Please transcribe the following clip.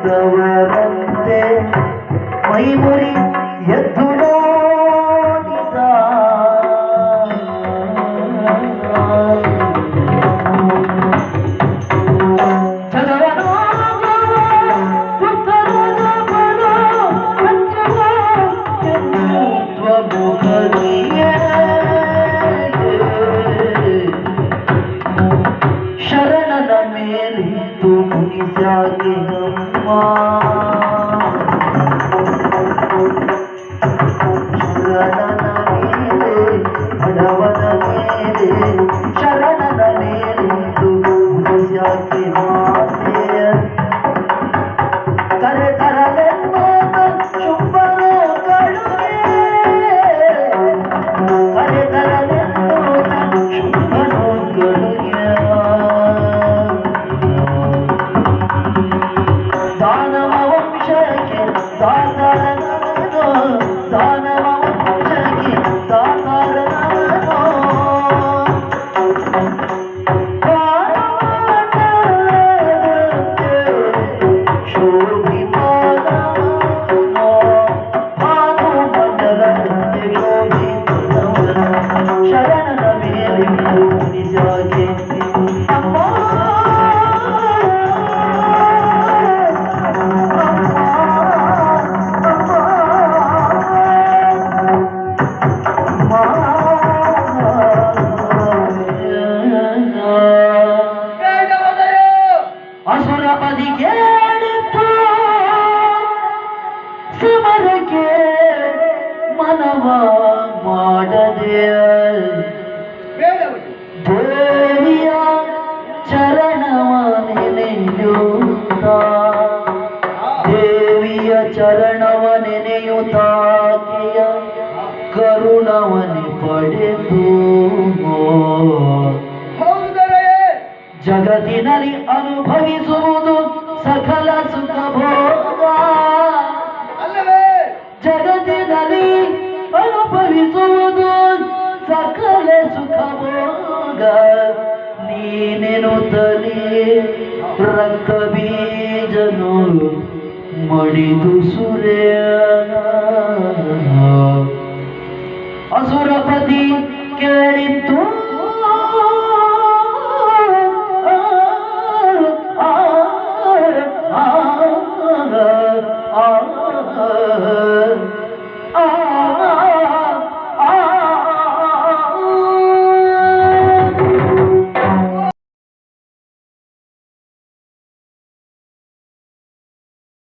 ಇದ್ದವರಂತೆ ಮೈಮುರಿ ಎದ್ದು ನೋಡಿದ. ಶರಣನ ಮೇಲಿತ್ತು ಮುನಿಸಾಗಿ. মা Thank you. ಸಮರಕ್ಕೆ ಮನವ ಮಾಡದೆ. ದೇವಿಯ ಚರಣವ ನೆನೆಯುತ್ತ. ದೇವಿಯ ಚರಣವ ನೆನೆಯುತ್ತಾಕೆಯ ಕರುಣವನಿ ಪಡೆದು ಜಗತ್ತಿನಲ್ಲಿ ಅನುಭವಿಸುವುದು ಸಕಲ ಸುಖ ಸಕಲ ಸುಖ ಭೋಗ ತಲೆ ರಕ್ತ ಬೀಜನು ಮಡಿದು ಸುರೇನ